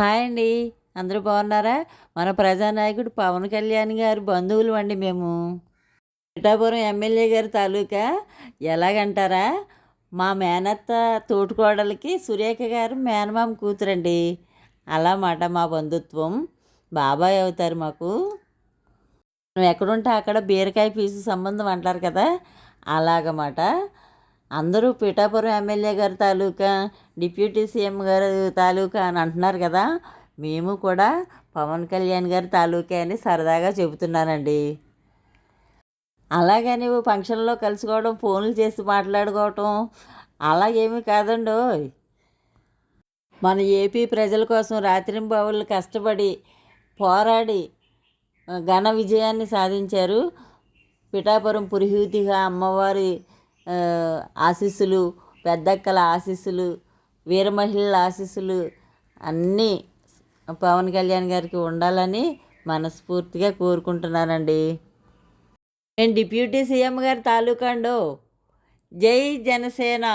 Hi అండి. అందరూ బాగున్నారా? మన ప్రజానాయకుడు పవన్ కళ్యాణ్ గారు బంధువులు అండి మేము. పిఠాపురం ఎమ్మెల్యే గారి తాలూకా ఎలాగంటారా? మా మేనత్త తోటికోడలకి సురేఖ గారు మేనమామ కూతురండి. అలా మాట మా బంధుత్వం. బాబాయ్ అవుతారు మాకు. నువ్వు ఎక్కడుంటే అక్కడ బీరకాయ పీసు సంబంధం అంటారు కదా? అలాగమాట. అందరూ పిఠాపురం ఎమ్మెల్యే గారి తాలూకా డిప్యూటీ సీఎం గారు తాలూకా అని అంటున్నారు కదా. మేము కూడా పవన్ కళ్యాణ్ గారి తాలూకా అని సరదాగా చెబుతున్నానండి. అలాగని ఫంక్షన్లో కలుసుకోవడం ఫోన్లు చేసి మాట్లాడుకోవటం అలాగేమీ కాదండి మన ఏపీ ప్రజల కోసం రాత్రింబావులు కష్టపడి పోరాడి ఘన విజయాన్ని సాధించారు పిఠాపురం పురిహూతిగా అమ్మవారి ఆశీస్సులు పెద్దక్కల ఆశీస్సులు వీర మహిళల ఆశీస్సులు అన్నీ పవన్ కళ్యాణ్ గారికి ఉండాలని మనస్ఫూర్తిగా కోరుకుంటున్నానండి. నేను డిప్యూటీ సీఎం గారి తాలూకాండు జై జనసేన.